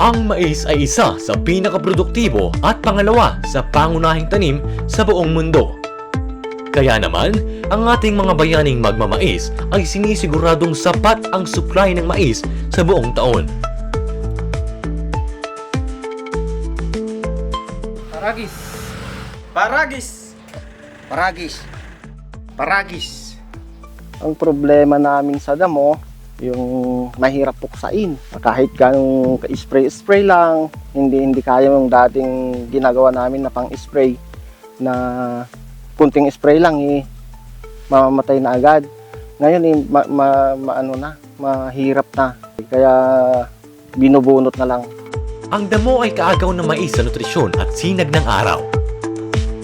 Ang mais ay isa sa pinakaproduktibo at pangalawa sa pangunahing tanim sa buong mundo. Kaya naman, ang ating mga bayaning magmamais ay sinisiguradong sapat ang supply ng mais sa buong taon. Paragis. Paragis! Paragis. Paragis. Ang problema namin sa damo, yung mahirap puksain. Kahit ganong spray-spray lang, hindi hindi kaya yung dating ginagawa namin na pang-spray na kunting spray lang eh, mamamatay na agad. Ngayon eh, ma, ma- maano na, mahirap na. Kaya binubunot na lang. Ang damo ay kaagaw ng mais sa nutrisyon at sinag ng araw.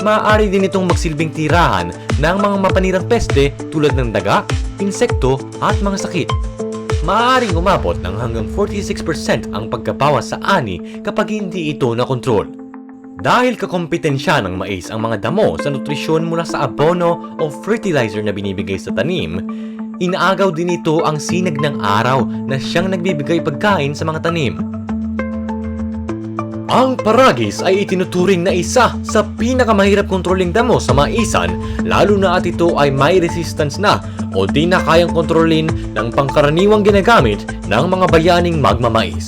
Maaari din itong magsilbing tirahan ng mga mapanirang peste tulad ng daga, insekto at mga sakit. Maaaring umabot ng hanggang 46% ang pagkabawas sa ani kapag hindi ito nakontrol. Dahil kakompetensya ng mais ang mga damo sa nutrisyon mula sa abono o fertilizer na binibigay sa tanim, inaagaw din ito ang sinag ng araw na siyang nagbibigay pagkain sa mga tanim. Ang paragis ay itinuturing na isa sa pinakamahirap kontroling damo sa maisan lalo na at ito ay may resistance na o di na kayang kontrolin ng pangkaraniwang ginagamit ng mga bayaning magmamais.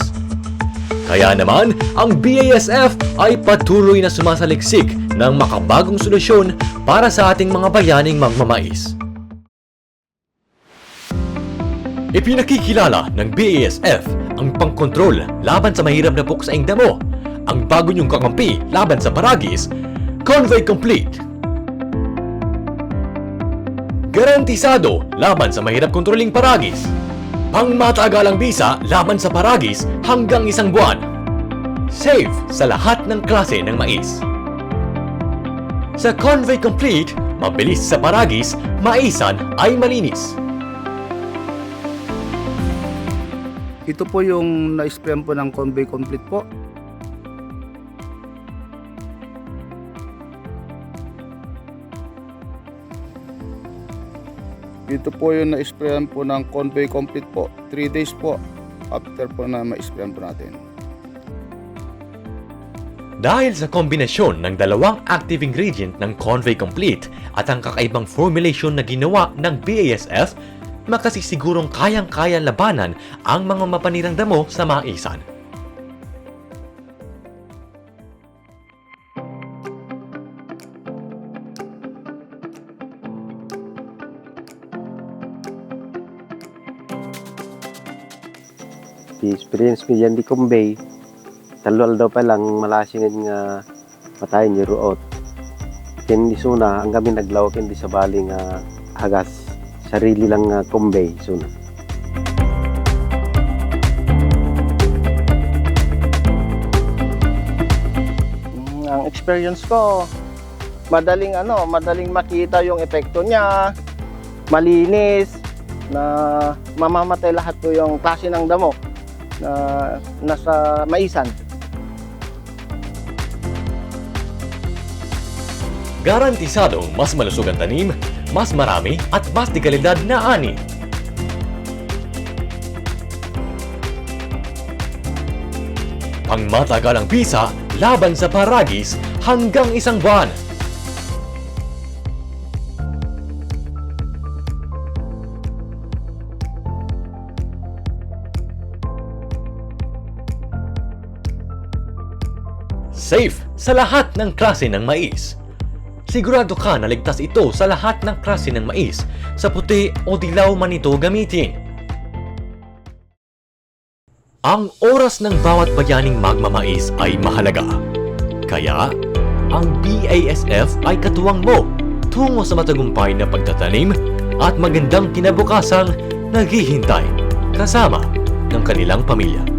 Kaya naman, ang BASF ay patuloy na sumasaliksik ng makabagong solusyon para sa ating mga bayaning magmamais. Ipinakikilala ng BASF ang pangkontrol laban sa mahirap na puksaing damo, ang bago niyong kakampi laban sa paragis, Convey Complete. Garantisado laban sa mahirap kontroling paragis. Pangmatagalang bisa laban sa paragis hanggang isang buwan. Safe sa lahat ng klase ng mais. Sa Convey Complete, mabilis sa paragis, maisan ay malinis. Ito po yung na-sprayan po ng convey complete po. Ito po yung na-sprayan po ng convey complete po. 3 days po after po na ma-sprayan po natin. Dahil sa kombinasyon ng dalawang active ingredient ng Convey Complete at ang kakaibang formulation na ginawa ng BASF, makasisigurong kayang-kaya labanan ang mga mapanirang damo sa maisan. Di experience ko yan di kumbay. Talwal daw pa lang malasingin nga patayin ni ruot. Ken di suna ang kami naglawak di sa bali nga hagas. Sarili lang nga kumbay suna. Mm, ang experience ko, madaling ano, madaling makita yung epekto niya, malinis, na mamamatay lahat po yung klase ng damo na nasa maisan. Garantisadong mas malusog ang tanim, mas marami at mas di kalidad na ani. Pangmatagalang bisa laban sa paragis hanggang isang buwan. Safe sa lahat ng klase ng mais. Sigurado ka na ligtas ito sa lahat ng klase ng mais, sa puti o dilaw man ito gamitin. Ang oras ng bawat bayaning magmamais ay mahalaga. Kaya, ang BASF ay katuwang mo tungo sa matagumpay na pagtatanim at magandang kinabukasang naghihintay kasama ng kanilang pamilya.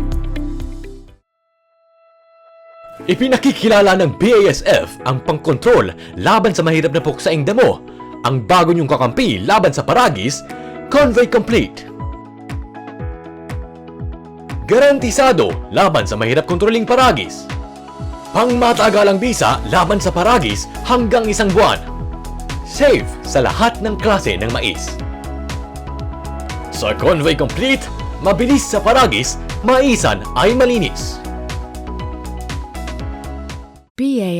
Ipinakikilala ng BASF ang pangkontrol laban sa mahirap na puksaing damo, ang bago niyong kakampi laban sa paragis, Convey Complete. Garantisado laban sa mahirap kontroling paragis. Pangmatagalang bisa laban sa paragis hanggang isang buwan. Safe sa lahat ng klase ng mais. Sa Convey Complete, mabilis sa paragis, maisan ay malinis.